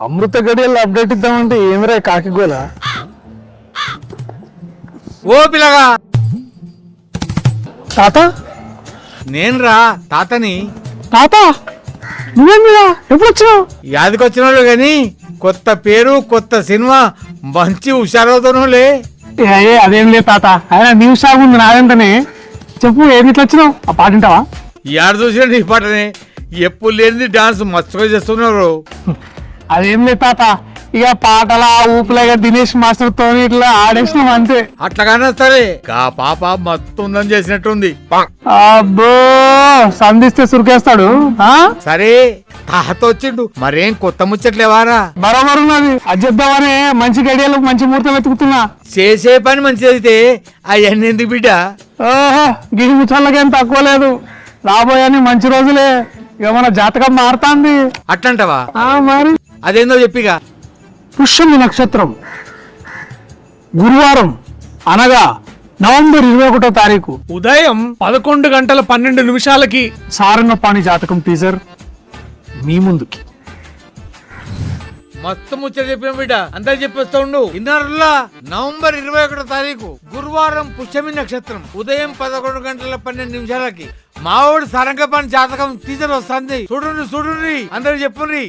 అమృత గడియల్లో update ఇద్దామంటే ఏమిరా కాకిగోల ఓ పిల్లగా! తాత? నేనురా తాతని. తాత? నువ్వేమిరా ఎప్పుడు వచ్చినావు? యాదికొచ్చిన వాళ్ళు గాని కొత్త పేరు కొత్త సినిమా మంచి హుషారవుతానులే ఏ, ఏ, అదేం లేదు తాత. ఆయన న్యూస్ షాప్ ఉంది నాదంటనే. చెప్పు ఏమి ఇట్లా వచ్చినావు? ఆ పాట వింటావా? యాడ చూసిన నీ పాటనే. ఎప్పుడు లేనిది డాన్స్ మస్తుగా చేస్తున్నారు. అదేం లేదు తాత ఇక పాటల ఊపులాగా దినేష్ మాస్టర్తో ఇట్లా ఆడేసినాం అంతే. అట్లాగానే సరే పాప మత్తు ఉందని చేసినట్టుంది. అబ్బో సంధిస్తే సురికేస్తాడు ఆ? సరే తాత వచ్చిండు మరేం కొత్త ముచ్చట్లేవారా? బరోబర్ ఉన్నది అది చెప్దామని మంచి గడియలు మంచి ముహూర్తం వెతుకుతున్నా. చేసే పని మంచిదైతే అవన్నీ ఎందుకు బిడ్డ? ఓహో గిరి ముచ్చళ్ళకేం తక్కువ లేదు. రాబోయని మంచి రోజులే. ఇక మన జాతకం మారుతాంది. అట్లంటావా? ఆ మరి. అదేందో చెప్పిగా. పుష్యమి నక్షత్రం. గురువారం అనగా నవంబర్ ఇరవై ఒకటో తారీఖు. ఉదయం పదకొండు గంటల పన్నెండు నిమిషాలకి సారన్నపాణి జాతకం టీజర్. మీ ముందుకి. మస్తు ముచ్చట చెప్పిన బిడ్డ. అంతా చెప్పేస్తా ఉండు. ఇన్నర్లా నవంబర్ ఇరవై ఒకటో తారీఖు గురువారం పుష్యమి నక్షత్రం. ఉదయం పదకొండు గంటల పన్నెండు నిమిషాలకి. మావాడు సరంగపాని జాతకం టీచర్ వస్తుంది. చూడండి చూడండి అందరు చెప్పుండ్రి